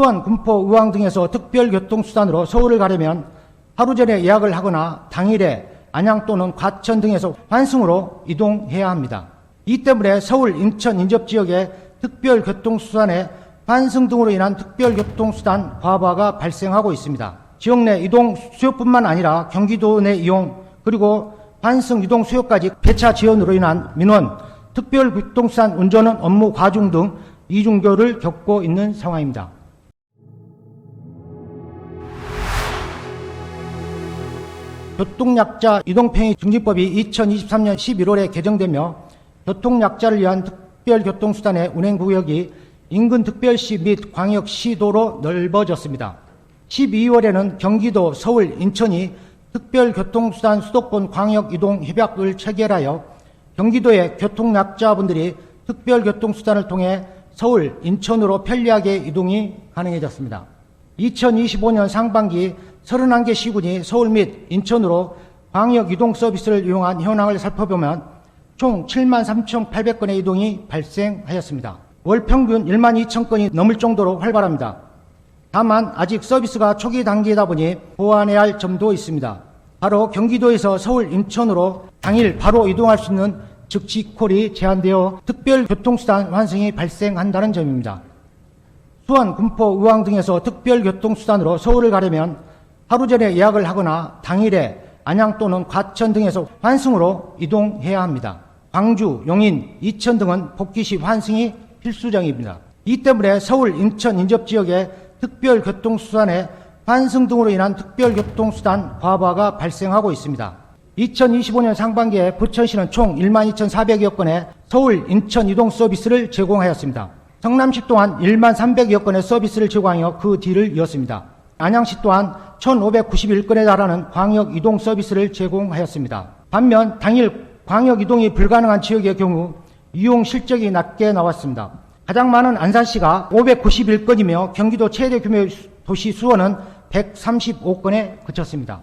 수원, 군포, 의왕 등에서 특별교통수단으로 서울을 가려면 하루 전에 예약을 하거나 당일에 안양 또는 과천 등에서 환승으로 이동해야 합니다. 이 때문에 서울, 인천, 인접 지역의 특별교통수단의 환승 등으로 인한 특별교통수단 과부하가 발생하고 있습니다. 지역 내 이동 수요뿐만 아니라 경기도 내 이용 그리고 환승 이동 수요까지 배차 지연으로 인한 민원, 특별교통수단 운전은 업무 과중 등 이중교를 겪고 있는 상황입니다. 교통약자 이동평의 중지법이 2023년 11월에 개정되며 교통약자를 위한 특별교통수단의 운행구역이 인근 특별시 및 광역시도로 넓어졌습니다. 12월에는 경기도, 서울, 인천이 특별교통수단 수도권 광역이동협약을 체결하여 경기도의 교통약자분들이 특별교통수단을 통해 서울, 인천으로 편리하게 이동이 가능해졌습니다. 2025년 상반기 31개 시군이 서울 및 인천으로 광역 이동 서비스를 이용한 현황을 살펴보면 총 7만 3,800건의 이동이 발생하였습니다. 월 평균 1만 2천 건이 넘을 정도로 활발합니다. 다만 아직 서비스가 초기 단계이다 보니 보완해야 할 점도 있습니다. 바로 경기도에서 서울, 인천으로 당일 바로 이동할 수 있는 즉시콜이 제한되어 특별교통수단 환승이 발생한다는 점입니다. 수원, 군포, 의왕 등에서 특별교통수단으로 서울을 가려면 하루 전에 예약을 하거나 당일에 안양 또는 과천 등에서 환승으로 이동해야 합니다. 광주, 용인, 이천 등은 복귀 시 환승이 필수적입니다. 이 때문에 서울, 인천, 인접 지역의 특별교통수단의 환승 등으로 인한 특별교통수단 과부하가 발생하여 있습니다. 2025년 상반기에 부천시는 총 1만 2,400여 건의 서울, 인천 이동 서비스를 제공하였습니다. 성남시 또한 1만 300여 건의 서비스를 제공하여 그 뒤를 이었습니다. 안양시 또한 1,591건에 달하는 광역 이동 서비스를 제공하였습니다. 반면 당일 광역 이동이 불가능한 지역의 경우 이용 실적이 낮게 나왔습니다. 가장 많은 안산시가 591건이며 경기도 최대 규모의 도시 수원은 135건에 그쳤습니다.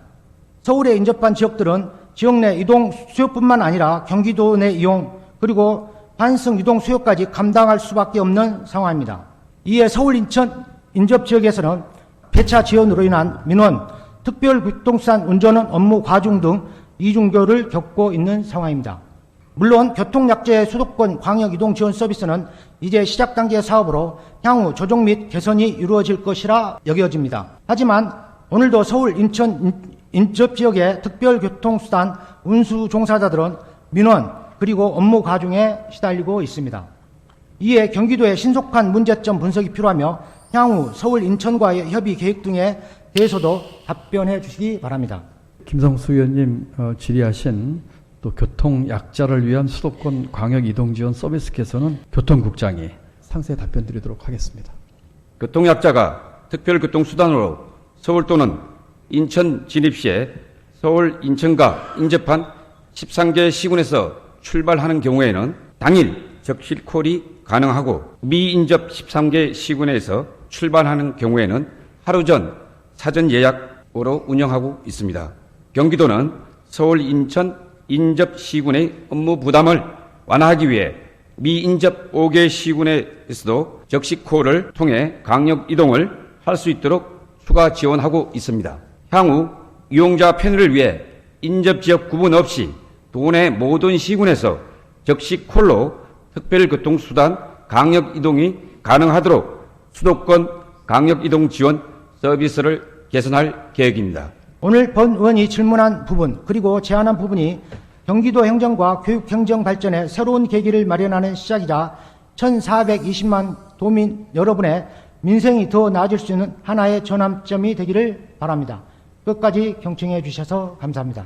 서울에 인접한 지역들은 지역 내 이동 수요뿐만 아니라 경기도 내 이용 그리고 환승 이동 수요까지 감당할 수밖에 없는 상황입니다. 이에 서울 인천 인접 지역에서는 배차 지연으로 인한 민원, 특별교통수단 운전은 업무 과중 등 이중교를 겪고 있는 상황입니다. 물론 교통약자의 수도권 광역 이동 지원 서비스는 이제 시작 단계 사업으로 향후 조정 및 개선이 이루어질 것이라 여겨집니다. 하지만 오늘도 서울, 인천 인접 지역의 특별교통수단 운수 종사자들은 민원 그리고 업무 과중에 시달리고 있습니다. 이에 경기도의 신속한 문제점 분석이 필요하며 향후 서울, 인천과의 협의 계획 등에 대해서도 답변해 주시기 바랍니다. 김성수 의원님 어, 질의하신 또 교통 약자를 위한 수도권 광역 이동 지원 서비스 개선은 교통국장이 상세 답변 드리도록 하겠습니다. 교통 약자가 특별 교통 수단으로 서울 또는 인천 진입 시에 서울, 인천과 인접한 13개 시군에서 출발하는 경우에는 당일 적실 콜이 가능하고 미인접 13개 시군에서 출발하는 경우에는 하루 전 사전 예약으로 운영하고 있습니다. 경기도는 서울, 인천, 인접 시군의 업무 부담을 완화하기 위해 미인접 5개 시군에서도 적시콜을 통해 강력 이동을 할 수 있도록 추가 지원하고 있습니다. 향후 이용자 편의를 위해 인접 지역 구분 없이 도내 모든 시군에서 적시콜로 특별교통수단 강력 이동이 가능하도록 수도권 강력 이동 지원 서비스를 개선할 계획입니다. 오늘 본 의원이 질문한 부분 그리고 제안한 부분이 경기도 행정과 교육 행정 발전의 새로운 계기를 마련하는 시작이자 1,420만 도민 여러분의 민생이 더 나아질 수 있는 하나의 전환점이 되기를 바랍니다. 끝까지 경청해 주셔서 감사합니다.